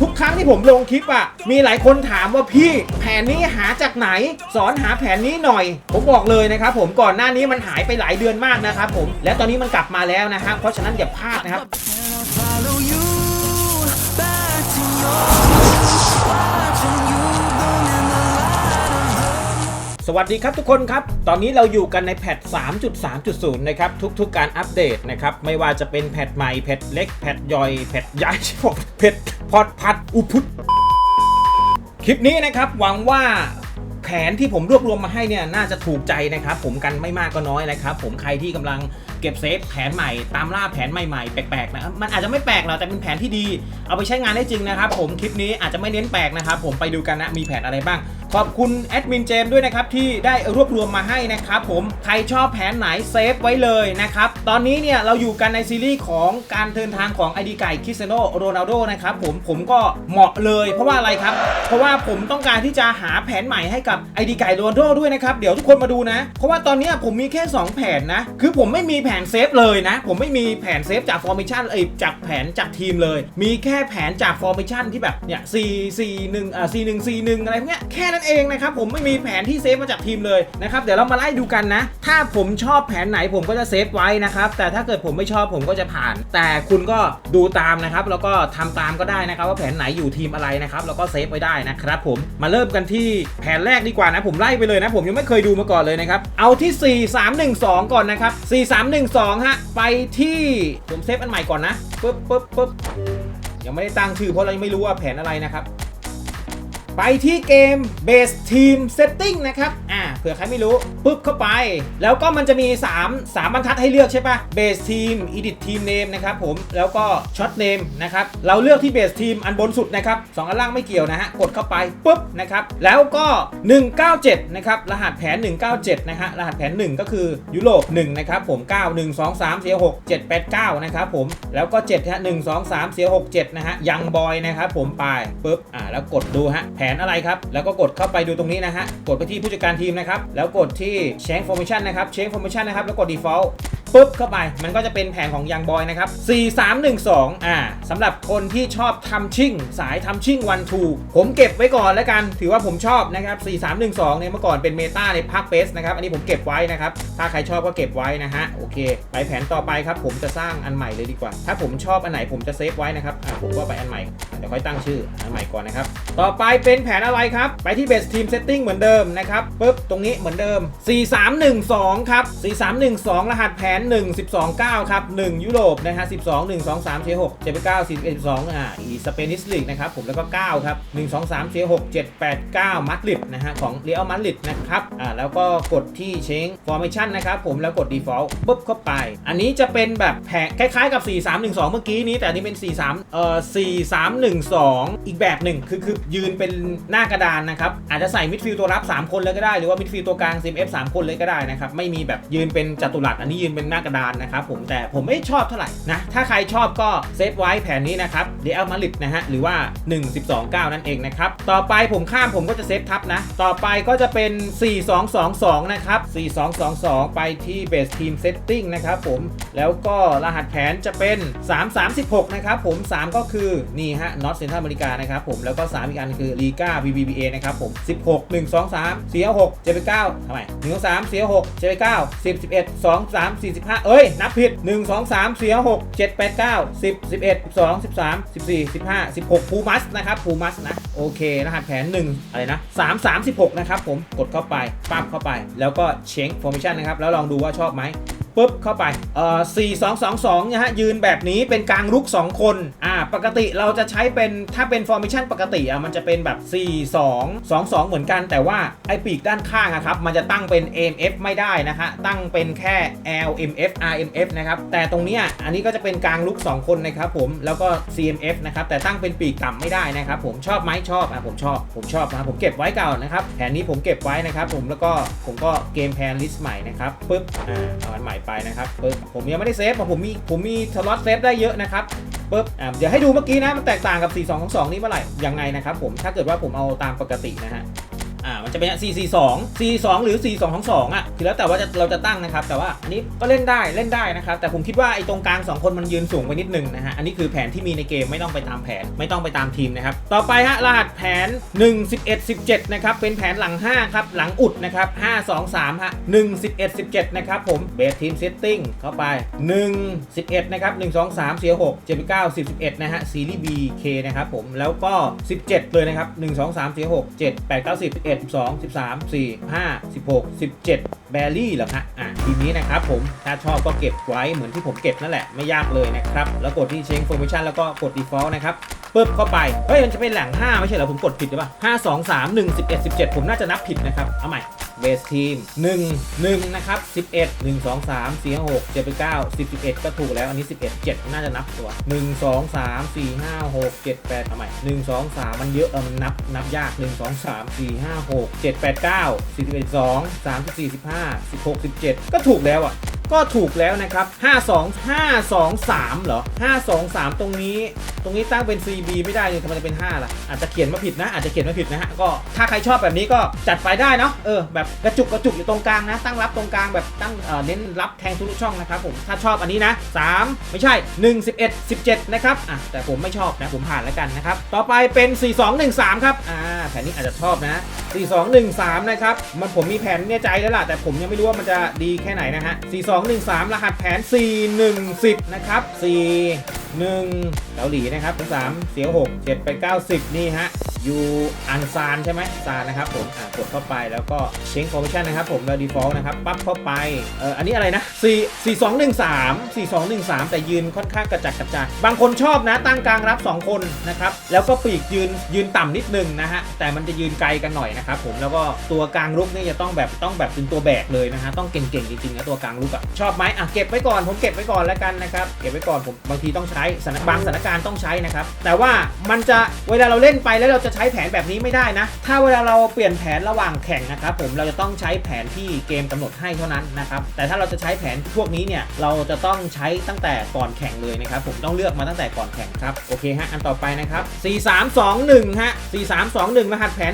ทุกครั้งที่ผมลงคลิปอะ มีหลายคนถามว่าพี่แผนนี้หาจากไหน สอนหาแผนนี้หน่อย ผมบอกเลยนะครับผมก่อนหน้านี้มันหายไปหลายเดือนมากนะครับผมและตอนนี้มันกลับมาแล้วนะครับเพราะฉะนั้นอย่าพลาดนะครับ วัสดีครับทุกคนครับ ตอนนี้เราอยู่กันในแพท 3.3.0 นะครับ ทุกๆ การอัปเดตนะครับ ไม่ว่าจะเป็นแพทใหม่ แพทเล็ก แพทย่อย แพทใหญ่ผมแพทพอดพัด อุพุทคลิปนี้นะครับ หวังว่าแผนที่ผมรวบรวมมาให้เนี่ยน่าจะถูกใจนะครับ ผมกันไม่มากก็น้อยนะครับ ผมใครที่กำลังเก็บเซฟแผนใหม่ตามล่าแผนใหม่ๆแปลกๆนะมันอาจจะไม่แปลกหรอกแต่เป็นแผนที่ดี เอาไปใช้งานได้จริงนะครับ ผมคลิปนี้อาจจะไม่เน้นแปลกนะครับ ผมไปดูกันนะมีแผนอะไรบ้าง ขอบคุณแอดมินเจมด้วยนะครับที่ได้รวบรวมมาให้นะครับผมใครชอบแผนไหนเซฟไว้เลยนะครับตอนนี้เนี่ยเราอยู่กันในซีรีส์ของการเดินทางของไอดีไก่คริสเซโนโรนัลโดนะครับผมผมก็เหมาะเลยเพราะว่าอะไรครับ เพราะว่าผมต้องการที่จะหาแผนใหม่ให้กับไอดีไก่โรนัลโดด้วยนะครับเดี๋ยวทุกคนมาดูนะ เพราะว่าตอนนี้ผมมีแค่ 2 แผนนะ คือผมไม่มีแผนเซฟเลยนะ ผมไม่มีแผนเซฟจากฟอร์ม t ชันเอ้ยจากแผนจากทีมเลย มีแค่แผนจากฟอร์ม t ชันที่แบบเนี่ย4 4 1อ่า4 1 4 1อะไรพวกเนี้ยแค่นั้นเองนะครับผมไม่มีแผนที่เซฟมาจากทีมเลยนะครับเดี๋ยวเรามาไล่ดูกันนะ ถ้าผมชอบแผนไหนผมก็จะเซฟไว้นะครับแต่ถ้าเกิดผมไม่ชอบผมก็จะผ่าน แต่คุณก็ดูตามนะครับแล้วก็ทำตามก็ได้นะครับ ว่าแผนไหนอยู่ทีมอะไรนะครับแล้วก็เซฟไว้ได้นะครับผมมาเริ่มกันที่แผนแรกดีกว่านะผมไล่ไปเลยนะผมยังไม่เคยดูมาก่อนเลยนะครับเอาที่ 4 3 1 2 ก่อนนะครับ 4 3 1 2ฮะไปที่ผมเซฟอันใหม่ก่อนนะปึ๊บปึ๊บปึ๊บยังไม่ได้ตั้งชื่อเพราะเรายังไม่รู้ว่าแผนอะไรนะครับ ไปที่เกม Base Team Setting นะครับ อ่า เผื่อใครไม่รู้ ปึ๊บเข้าไป แล้วก็มันจะมี 3 3บรรทัดให้เลือกใช่ปะ Base Team Edit Team Name นะครับผม แล้วก็ Shot Name นะครับ เราเลือกที่ Base Team อันบนสุดนะครับสองอันล่างไม่เกี่ยวนะฮะ กดเข้าไปปุ๊บ นะครับ แล้วก็ 197 นะครับ รหัสแผน 197 นะฮะ รหัสแผน 1 ก็คือยุโรป1นะครับผม 9 1 2 3 4 6 7 8 9 นะครับผม แล้วก็7ฮะ1 2 3 4 6 7 นะฮะ ยังบอยนะครับผม ไปปุ๊บ อ่า แล้วกดดูฮะผนอะไรครับ แล้วก็กดเข้าไปดูตรงนี้นะฮะ กดไปที่ผู้จัดการทีมนะครับ แล้วกดที่ change formation นะครับ change formation นะครับ แล้วกด default ปุ๊บเข้าไป มันก็จะเป็นแผนของยังบอยนะครับ 4312 อ่าสำหรับคนที่ชอบทำชิ่ง สายทำชิ่งวันทูผมเก็บไว้ก่อนแล้วกัน ถือว่าผมชอบนะครับ 4312 เนี่ยเมื่อก่อนเป็นเมตาในภาคเบสนะครับ อันนี้ผมเก็บไว้นะครับ ถ้าใครชอบก็เก็บไว้นะฮะ โอเค ไปแผนต่อไปครับ ผมจะสร้างอันใหม่เลยดีกว่า ถ้าผมชอบอันไหนผมจะเซฟไว้นะครับ อ่าผมก็ไปอันใหม่ เดี๋ยวค่อยตั้งชื่ออันใหม่ก่อนนะครับ ต่อไปเป็นแผนอะไรครับ ไปที่ Base Team Setting เหมือนเดิมนะครับปุ๊บ ตรงนี้เหมือนเดิม 4312 ครับ 4312 รหัสแผน1129ครับ1ยุโรปนะฮะ12 1 2 3 4 6 7 9 10 11 12อ่าอีสเปนิสลีกนะครับผมแล้วก็9ครับ1 2 3 4 6 7 8 9มัดลิดนะฮะของเรียลมัดลิดนะครับอ่าแล้วก็กดที่ Change Formation นะครับผมแล้วกด Default ปุ๊บเข้าไป อันนี้จะเป็นแบบแผนคล้ายๆกับ 4312 เมื่อกี้นี้ แต่อันนี้เป็น 43 เอ่อ 4312 อีกแบบหนึ่งคือคือยืนเป็นหน้ากระดานนะครับ อาจจะใส่มิดฟิลด์ตัวรับ 3 คนเลยก็ได้ หรือว่ามิดฟิลด์ตัวกลาง CMF 3 คนเลยก็ได้นะครับ ไม่มีแบบยืนเป็นจัตุรัส อันนี้ยืนเป็นหน้ากระดานนะครับผมแต่ผมไม่ชอบเท่าไหร่นะถ้าใครชอบก็เซฟไว้แผนนี้นะครับเดลมาริดนะฮะหรือว่า 1 12 9 นั่นเองนะครับต่อไปผมข้ามผมก็จะเซฟทับนะ ต่อไปก็จะเป็น 4222 นะครับ 4222 ไปที่ Base Team Setting นะครับผมแล้วก็รหัสแผนจะเป็น 336 นะครับผม 3 ก็คือนี่ฮะ North Central America นะครับผมแล้วก็ 3 อีกอันคือ Liga BBVA นะครับผม 16 1 2 3 4 6 7 9ทำไม1 2 3 4 6 7 9 10 11 2 3 4 15 เอ้ย นับผิด 1 2 3 4 6 7 8 9 10 11 12 13 14 15 16 ภูมัสนะครับภูมัสนะ โอเค รหัสแผน 1 อะไรนะ 3 3 16 นะครับผม กดเข้าไปปั๊บเข้าไป แล้วก็เช็คฟอร์มิชันนะครับ แล้วลองดูว่าชอบไหม ปุ๊บเข้าไปเอ่อ4 2 2 2นะฮะยืนแบบนี้เป็นกลางรุก 2 คนอ่าปกติเราจะใช้เป็นถ้าเป็น formation ปกติอะมันจะเป็นแบบ 4 2 2 2 เหมือนกันแต่ว่าไอ้ปีกด้านข้างอะครับมันจะตั้งเป็น AMF ไม่ได้นะฮะตั้งเป็นแค่ LMF RMF นะครับแต่ตรงเนี้ยอันนี้ก็จะเป็นกลางลุก 2 คนนะครับผมแล้วก็ CMF นะครับแต่ตั้งเป็นปีกต่ำไม่ได้นะครับผมชอบไหมชอบอะผมชอบผมชอบนะผมเก็บไว้เก่านะครับแผนนี้ผมเก็บไว้นะครับผมแล้วก็ผมก็เกมแพนลิสต์ใหม่นะครับปึ๊บอ่าเอาอันใหม่ไปนะครับปึ๊บผมยังไม่ได้เซฟผมมีผมมีสล็อตเซฟได้เยอะนะครับปึ๊บอ่าเดี๋ยวให้ดูเมื่อกี้นะมันแตกต่างกับ 4 2 2 2 นี่เมื่อไหร่ยังไงนะครับผมถ้าเกิดว่าผมเอาตามปกตินะฮะ จะเป็น4 4 2 4 2 หรือ 4 2 2 2อะคือแล้วแต่ว่าจะเราจะตั้งนะครับ แต่ว่าอันนี้ก็เล่นได้เล่นได้นะครับ แต่ผมคิดว่าไอ้ตรงกลาง 2 คนมันยืนสูงไปนิดนึงนะฮะ อันนี้คือแผนที่มีในเกมไม่ต้องไปตามแผนไม่ต้องไปตามทีมนะครับ ต่อไปฮะรหัสแผน 1 11 17 นะครับ เป็นแผนหลัง 5 ครับ หลังอุดนะครับ 5 2 3 ฮะ 1 11 17 นะครับผมเบสทีมเซตติ้งเข้าไป 1 11 นะครับ 1 2 3 4 6 7 9 10 11 นะฮะ ซีรีส์ B K นะครับผม แล้วก็ 17 เลยนะครับ 1 2 3 4 6 7 8 9 10 11 12 13 4 5 16 17 แบลลี่เหรอฮะอะทีนี้นะครับผมถ้าชอบก็เก็บไว้เหมือนที่ผมเก็บนั่นแหละไม่ยากเลยนะครับ แล้วกดที่ change formation แล้วก็กด default นะครับปึ๊บเข้าไป เฮ้ย มันจะเป็นแหล่ง 5 ไม่ใช่เหรอ ผมกดผิดหรือเปล่า5 2 3 1 11 17 ผมน่าจะนับผิดนะครับ เอาใหม่ เบสทีม 1 1 นะครับ 11 1 2 3 4 6 7 9 10 11 ก็ถูกแล้ว อันนี้ 11 7 น่าจะนับตัว 1 2 3 4 5 6 7 8เอาใหม่1 2 3 มันเยอะเออมันนับนับยาก 1 2 3 4 5 6 7 8 9 41 2 3 4 15 16 17 ก็ถูกแล้วอะ ก็ถูกแล้วนะครับ 52 523 เหรอ 523 ตรงนี้ ตรงนี้ตั้งเป็น CB ไม่ได้เลยทำไมจะเป็น 5 ล่ะ อาจจะเขียนมาผิดนะ อาจจะเขียนมาผิดนะฮะ ก็ถ้าใครชอบแบบนี้ก็จัดไปได้เนาะ เออ แบบกระจุกกระจุกอยู่ตรงกลางนะ ตั้งรับตรงกลางแบบตั้งเอ่อเน้นรับแทงทุกช่องนะครับผม ถ้าชอบอันนี้นะ 3 ไม่ใช่ 1 11 17 นะครับ อะ แต่ผมไม่ชอบนะ ผมผ่านแล้วกันนะครับ ต่อไปเป็น 4213 ครับ อ่า แผนนี้อาจจะชอบนะ 4213 นะครับ มันผมมีแผนเนี่ยใจแล้วล่ะ แต่ผมยังไม่รู้ว่ามันจะดีแค่ไหนนะฮะ213 รหัสแผน 4110 นะครับ 4 1 เกาหลีนะครับ3เสียง6 7 ไป 90 นี่ฮะยูอันซานใช่ไหมซานนะครับผมอ่ากดเข้าไปแล้วก็เช็คคอมมิชชั่นนะครับผมแล้ว default นะครับปั๊บเข้าไปเอออันนี้อะไรนะ4 4 2 1 3 4 2 1 3 แต่ยืนค่อนข้างกระจัดกระจายบางคนชอบนะตั้งกลางรับ 2 คนนะครับแล้วก็ปีกยืนยืนต่ำนิดนึงนะฮะแต่มันจะยืนไกลกันหน่อยนะครับผมแล้วก็ตัวกลางรุกนี่จะต้องแบบต้องแบบเป็นตัวแบกเลยนะฮะต้องเก่งๆจริงๆนะตัวกลางรุกอะชอบไหมอะเก็บไว้ก่อน ผมเก็บไว้ก่อนแล้วกันนะครับ เก็บไว้ก่อนผมบางทีต้องใช้สถานบางสถานการณ์ต้องใช้นะครับ แต่ว่ามันจะเวลาเราเล่นไปแล้วเราจะใช้แผนแบบนี้ไม่ได้นะ ถ้าเวลาเราเปลี่ยนแผนระหว่างแข่งนะครับ ผมเราจะต้องใช้แผนที่เกมกำหนดให้เท่านั้นนะครับ แต่ถ้าเราจะใช้แผนพวกนี้เนี่ยเราจะต้องใช้ตั้งแต่ก่อนแข่งเลยนะครับ ผมต้องเลือกมาตั้งแต่ก่อนแข่งครับ โอเคฮะ อันต่อไปนะครับ 4321 ฮะ 4321 รหัสแผน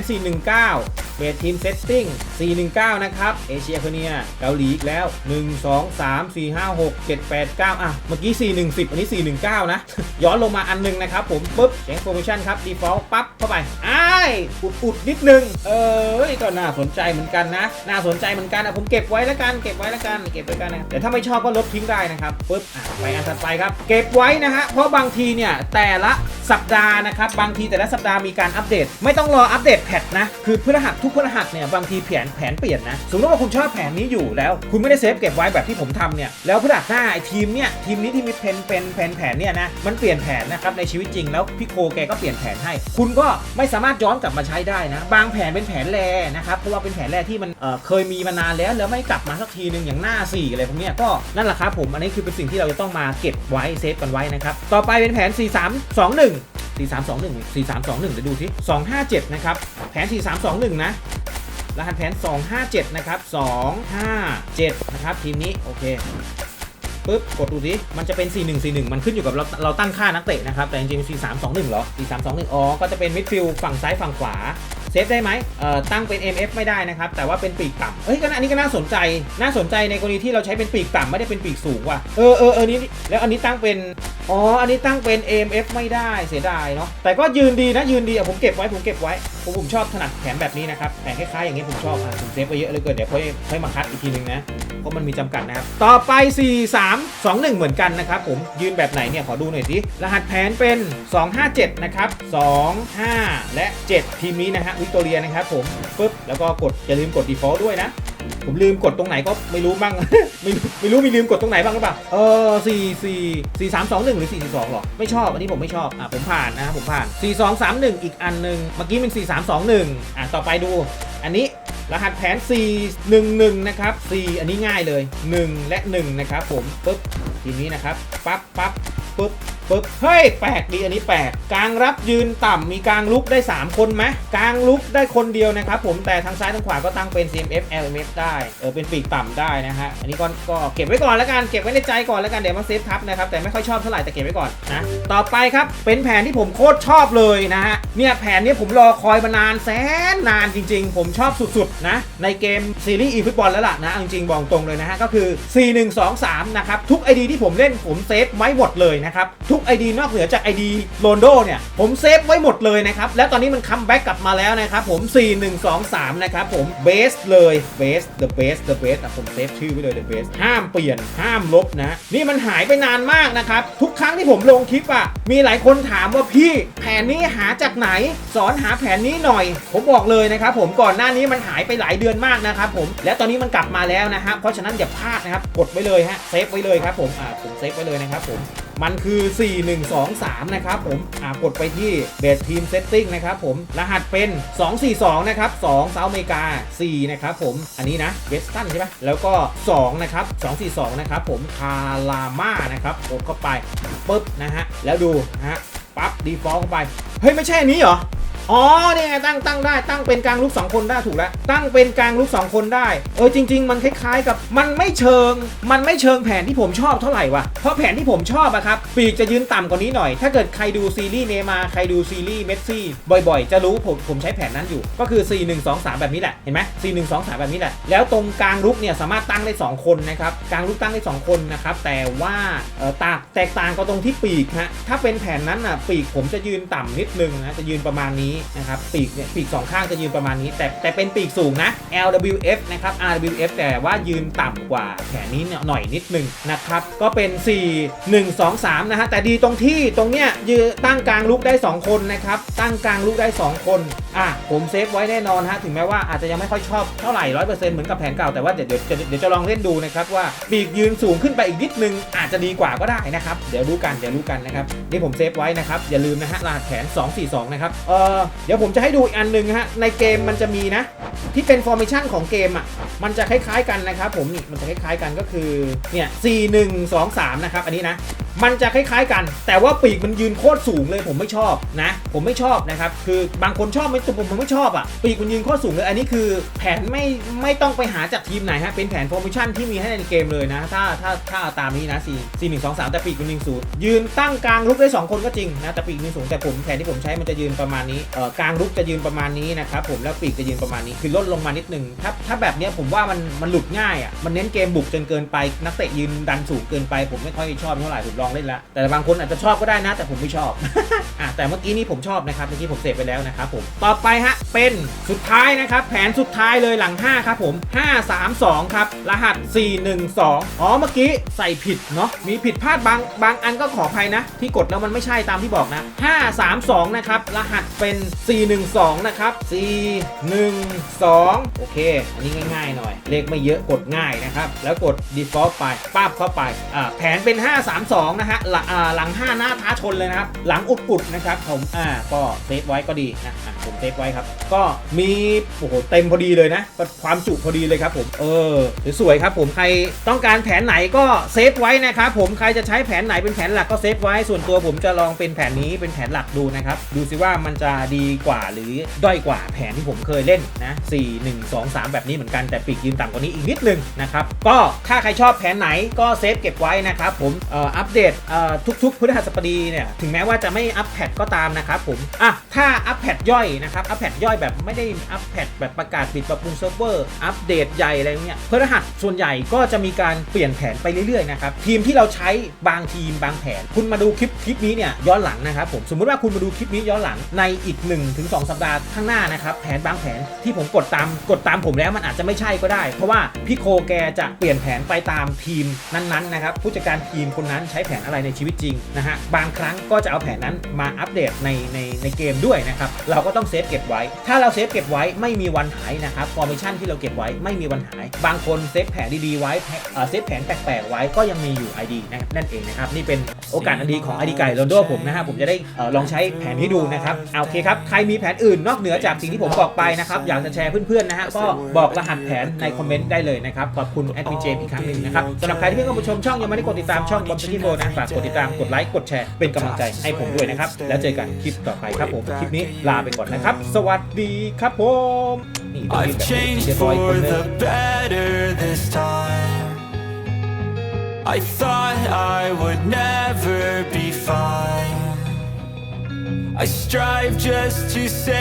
419เบสทีมเซตติ้ง419 นะครับ เอเชียโคเนียเกาหลีอีกแล้ว 1 2 3 4 5 6 7 8 9 อะ เมื่อกี้410 อันนี้ 419 นะ ย้อนลงมาอันหนึงนะครับผมปุ๊บเช็คโปรโมชั่นครับ default ปั๊บเข้าไปอ้ายอุดอุดนิดนึง เออก็น่าสนใจเหมือนกันนะ น่าสนใจเหมือนกันนะผมเก็บไว้แล้วกันเก็บไว้แล้วกันเก็บไว้กันนะแต่ถ้าไม่ชอบก็ลบทิ้งได้นะครับปุ๊บอะไปอันถัดไปครับ เก็บไว้นะฮะเพราะบางทีเนี่ยแต่ละสัปดาห์นะครับบางทีแต่ละสัปดาห์มีการอัปเดต ไม่ต้องรออัปเดตแพทนะคือพฤหัสทุกพฤหัสเนี่ยบางทีแผนแผนเปลี่ยนนะสมมติว่าคุณชอบแผนนี้อยู่แล้ว คุณไม่ได้เซฟเก็บไว้แบบที่ผมทำเนี่ยแล้วพฤหัสหน้าไอ้ทีมเนี่ยทีมนี้ที่มีเพนเป็นเพนแผนเนี่ยนะมันเปลี่ยนแผนนะครับในชีวิตจริงแล้วพี่โคแกก็เปลี่ยนแผนให้ คุณก็ไม่สามารถย้อนกลับมาใช้ได้นะ บางแผนเป็นแผนแรนะครับเพราะว่าเป็นแผนแรที่มันเเคยมีมานานแล้วแล้วไม่กลับมาสักทีหนึ่งอย่างหน้า4อะไรพวกเนี้ยก็นั่นแหละครับผมอันนี้คือเป็นสิ่งที่เราจะต้องมาเก็บไว้เซฟกันไว้นะครับต่อไปเป็นแผน 4 3 2 1 4 3 2 1 4 3 2 1เดี๋ยวดูสิ257นะครับแผน 4 3 2 1 นะ รหัสแผน 257 นะครับ 257 นะครับ ทีมนี้ โอเคปุ๊บกดดูสิมันจะเป็น 4141 มันขึ้นอยู่กับเราเราตั้งค่านักเตะนะครับ แต่จริงๆ 4321 เหรอ 4321 อ๋อ ก็จะเป็นมิดฟิลด์ฝั่งซ้ายฝั่งขวา เซฟได้ไหมเอ่อตั้งเป็น MF ไม่ได้นะครับ แต่ว่าเป็นปีกต่ำเอ้ยก็อันนี้ก็น่าสนใจ น่าสนใจในกรณีที่เราใช้เป็นปีกต่ำไม่ได้เป็นปีกสูงว่ะ เออเออเออนี้แล้วอันนี้ตั้งเป็น อ๋อ อันนี้ตั้งเป็น AMF ไม่ได้เสียดายเนาะ แต่ก็ยืนดีนะยืนดีอะผมเก็บไว้ผมเก็บไว้ ผมผมชอบถนัดแผนแบบนี้นะครับแผนคล้ายๆอย่างนี้ผมชอบอะผมเซฟไว้เยอะเลยเกินเดี๋ยวค่อยค่อยมาคัดอีกทีนึงนะเพราะมันมีจำกัดนะครับ ต่อไป 4 3 2 1 เหมือนกันนะครับผมยืนแบบไหนเนี่ยขอดูหน่อยสิรหัสแผนเป็น 257 นะครับ 2 5 และ 7 ทีมนี้นะฮะวิกตอเรียนะครับผมปึ๊บแล้วก็กดอย่าลืมกด default ด้วยนะ ผมลืมกดตรงไหนก็ไม่รู้บ้าง ไม่รู้ไม่รู้มีลืมกดตรงไหนบ้างหรือเปล่าเออสี่สี่สี่สามสองหนึ่งหรือสี่สี่สองหรอไม่ชอบอันนี้ผมไม่ชอบอะผมผ่านนะผมผ่านสี่สองสามหนึ่งอีกอันหนึ่งเมื่อกี้เป็นสี่สามสองหนึ่งอะต่อไปดูอันนี้รหัสแผน 4 1 1 นะครับ 4 อันนี้ง่ายเลย 1 และ 1 นะครับผม ปึ๊บ ทีนี้นะครับ ปั๊บปั๊บปึ๊บ ปึ๊บเฮ้ยแปลกดีอันนี้แปลกกลางรับยืนต่ำมีกลางลุกได้ 3 คนไหมกลางลุกได้คนเดียวนะครับผมแต่ทางซ้ายทางขวาก็ตั้งเป็น CMF LMF ได้เออเป็นปีกต่ำได้นะฮะอันนี้ก็ก็เก็บไว้ก่อนแล้วกันเก็บไว้ในใจก่อนแล้วกันเดี๋ยวมาเซฟทับนะครับแต่ไม่ค่อยชอบเท่าไหร่แต่เก็บไว้ก่อนนะต่อไปครับเป็นแผนที่ผมโคตรชอบเลยนะฮะเนี่ยแผนนี้ผมรอคอยมานานแสนนานจริง ๆ ผมชอบสุดๆนะในเกมซีรีส์อีฟุตบอลแล้วล่ะนะจริงๆบอกตรงเลยนะฮะก็คือ 4 1 2 3นะครับทุก ID ที่ผมเล่นผมเซฟไว้หมดเลยนะครับทุก ID นอกเหนือจาก ID โรนโดเนี่ย ผมเซฟไว้หมดเลยนะครับ แล้วตอนนี้มันคัมแบ็กกลับมาแล้วนะครับ ผม 4 1 2 3 นะครับ ผมเบสเลยเบส the best the best อะผมเซฟชื่อไว้เลย the best ห้ามเปลี่ยนห้ามลบนะ นี่มันหายไปนานมากนะครับ ทุกครั้งที่ผมลงคลิปอะมีหลายคนถามว่าพี่แผนนี้หาจากไหน สอนหาแผนนี้หน่อย ผมบอกเลยนะครับ ผมก่อนหน้านี้มันหายไปหลายเดือนมากนะครับผมและตอนนี้มันกลับมาแล้วนะฮะเพราะฉะนั้นอย่าพลาดนะครับกดไว้เลยฮะเซฟไว้เลยครับผมอ่าผมเซฟไว้เลยนะครับผม มันคือ 4 1 2 3 นะครับผมอ่ากดไปที่เบสทีมเซตติ้งนะครับผมรหัสเป็น 242 นะครับ2เซาท์อเมริกา 4 นะครับผมอันนี้นะเวสตันใช่ไหมแล้วก็ 2 นะครับ 242 นะครับผมคาลาม่านะครับกดเข้าไปปุ๊บนะฮะแล้วดูนะฮะปั๊บดีฟอลต์เข้าไป เฮ้ย ไม่ใช่อันนี้เหรอ อ๋อเนี่ไงตั้งตั้งได้ตั้งเป็นกลางลูก2คนได้ถูกแล้วตั้งเป็นกลางลูก2คนได้เออจริง ๆ มันคล้ายๆกับมันไม่เชิง มันไม่เชิงแผนที่ผมชอบเท่าไหร่วะเพราะแผนที่ผมชอบอะครับปีกจะยืนต่ำกว่านี้หน่อย ถ้าเกิดใครดูซีรีส์เนมาใครดูซีรีส์เมสซี่บ่อยๆ จะรู้ผมผมใช้แผนนั้นอยู่ ก็คือ 4 1 2 3 แบบนี้แหละเห็นไหม4 1 2 3 แบบนี้แหละแล้วตรงกลางลุกเนี่ยสามารถตั้งได้ 2 คนนะครับกลางลุกตั้งได้ 2 คนนะครับแต่ว่าเออตากแตกต่างก็ตรงที่ปีกฮะถ้าเป็นแผนนั้นอะปีกผมจะยืนต่ำนิดนึงนะจะยืนประมาณนี้นะครับปีกเนี่ยปีกสองข้างจะยืนประมาณนี้ แต่แต่เป็นปีกสูงนะ LWF นะครับ RWF แต่ว่ายืนต่ำกว่าแผนนี้เนี่ยหน่อยนิดนึงนะครับ ก็เป็น 4 1 2 3 นะฮะ แต่ดีตรงที่ตรงเนี้ยยืนตั้งกลางลุกได้ 2 คนนะครับ ตั้งกลางลุกได้ 2 คน อะ ผมเซฟไว้แน่นอนฮะ ถึงแม้ว่าอาจจะยังไม่ค่อยชอบเท่าไหร่ร้อยเปอร์เซ็นต์เหมือนกับแผนเก่าแต่ว่าเดี๋ยวเดี๋ยวเดี๋ยวจะลองเล่นดูนะครับว่าปีกยืนสูงขึ้นไปอีกนิดนึงอาจจะดีกว่าก็ได้นะครับ เดี๋ยวรู้กันเดี๋ยวรู้กันนะครับนี่ผมเซฟไว้นะครับอย่าลืมนะฮะรหัสแผน242นะครับเออเดี๋ยวผมจะให้ดูอีกอันหนึ่งฮะ ในเกมมันจะมีนะ ที่เป็นฟอร์เมชันของเกมอะ มันจะคล้ายๆกันนะครับผมนี่ มันจะคล้ายๆกันก็คือ เนี่ย 4 1 2 3 นะครับ อันนี้นะ มันจะคล้ายๆกัน แต่ว่าปีกมันยืนโคตรสูงเลยผมไม่ชอบนะ ผมไม่ชอบนะครับ คือบางคนชอบไม่ตัวผมผมไม่ชอบอะ ปีกมันยืนโคตรสูงเลย อันนี้คือแผนไม่ไม่ต้องไปหาจากทีมไหนฮะ เป็นแผนฟอร์มชั่นที่มีให้ในเกมเลยนะ ถ้าถ้าถ้าตามนี้นะ4 4 1 2 3 แต่ปีกมันยืนสูง ยืนตั้งกลางลุกได้ 2 คนก็จริงนะ แต่ปีกยืนสูง แต่ผมแผนที่ผมใช้มันจะยืนประมาณนี้ เอ่อ กลางลุกจะยืนประมาณนี้นะครับผม แล้วปีกจะยืนประมาณนี้ คือลดลงมานิดนึง ถ้าถ้าแบบเนี้ยผมว่ามันมันหลุดง่ายอะ มันเน้นเกมบุกจนเกินไป นักเตะยืนดันสูงเกินไป ผมไม่ค่อยชอบเท่าไหร่ผมลองเล่นแล้วแต่บางคนอาจจะชอบก็ได้นะ แต่ผมไม่ชอบอะแต่เมื่อกี้นี้ผมชอบนะครับเมื่อกี้ผมเสพไปแล้วนะครับผมต่อไปฮะเป็นสุดท้ายนะครับแผนสุดท้ายเลยหลัง 5 ครับผม 532 ครับ รหัส 412 อ๋อเมื่อกี้ใส่ผิดเนาะมีผิดพลาดบางบางอันก็ขออภัยนะ ที่กดแล้วมันไม่ใช่ตามที่บอกนะ 532 นะครับ รหัสเป็น 412 นะครับ 412 โอเค อันนี้ง่ายๆหน่อย เลขไม่เยอะกดง่ายนะครับ แล้วกด default ไปป้าบเข้าไปอ่าแผนเป็น 532นะฮะหลังอ่าหลัง 5 หน้าท้าชนเลยนะครับ หลังอุดๆนะครับผมอ่าก็เซฟไว้ก็ดีนะผมเซฟไว้ครับ ก็มีโอ้โหเต็มพอดีเลยนะ ความจุพอดีเลยครับผมเออสวยๆครับผมใครต้องการแผนไหนก็เซฟไว้นะครับผมใครจะใช้แผนไหนเป็นแผนหลักก็เซฟไว้ส่วนตัวผมจะลองเป็นแผนนี้เป็นแผนหลักดูนะครับดูสิว่ามันจะดีกว่าหรือด้อยกว่าแผนที่ผมเคยเล่นนะ4 1 2 3 แบบนี้เหมือนกันแต่ปีกยืนต่ำกว่านี้อีกนิดนึงนะครับก็ถ้าใครชอบแผนไหนก็เซฟเก็บไว้นะครับผมอัปเดตเอ่อทุกๆพฤหัสบดีเนี่ยถึงแม้ว่าจะไม่อัปแพทก็ตามนะครับผมอะถ้าอัปแพทย่อยนะครับอัปแพทย่อยแบบไม่ได้อัปแพทแบบประกาศปิดปรับปรุงเซิร์ฟเวอร์อัปเดตใหญ่อะไรเงี้ยพฤหัสส่วนใหญ่ก็จะมีการเปลี่ยนแผนไปเรื่อยๆนะครับทีมที่เราใช้บางทีมบางแผน คุณมาดูคลิปคลิปนี้เนี่ยย้อนหลังนะครับผมสมมติว่าคุณมาดูคลิปนี้ย้อนหลังในอีก 1-2 สัปดาห์ข้างหน้านะครับแผนบางแผนที่ผมกดตามกดตามผมแล้วมันอาจจะไม่ใช่ก็ได้ เพราะว่าพี่โคแกจะเปลี่ยนแผนไปตามทีมนั้นๆนะครับผู้จัดการทีมคนนั้นใช้แผนอะไรในชีวิตจริงนะฮะบางครั้งก็จะเอาแผนนั้นมาอัปเดตในในในเกมด้วยนะครับเราก็ต้องเซฟเก็บไว้ ถ้าเราเซฟเก็บไว้ไม่มีวันหายนะครับฟอร์เมชันที่เราเก็บไว้ไม่มีวันหาย บางคนเซฟแผนดีๆไว้แผนเอ่อเซฟแผนแปลกๆไว้ก็ยังมีอยู่ ID นะครับนั่นเองนะครับนี่เป็นโอกาสอันดีของ ID ไก่โรนโดผมนะฮะผมจะได้เอ่อลองใช้แผนนี้ดูนะครับเอาโอเคครับใครมีแผนอื่นนอกเหนือจากสิ่งที่ผมบอกไปนะครับอยากจะแชร์เพื่อนๆนะฮะก็บอกรหัสแผนในคอมเมนต์ได้เลยนะครับขอบคุณแอดมินเจมอีกครั้งหนึ่งนะครับสำหรับใครที่เพิ่งเข้ามาชมช่องยังไม่ได้กดติดตามช่องบอมสกิโบนะฝากกดติดตามกดไลค์กดแชร์เป็นกำลังใจให้ผมด้วยนะครับ แล้วเจอกันคลิปต่อไปครับผมคลิปนี้ลาไปก่อนนะครับ สวัสดีครับผมนี่ต้องกิน I've แบบ changed เรียบร้อยคน for เลย the better this time. I thought I would never be fine. I strive just to say.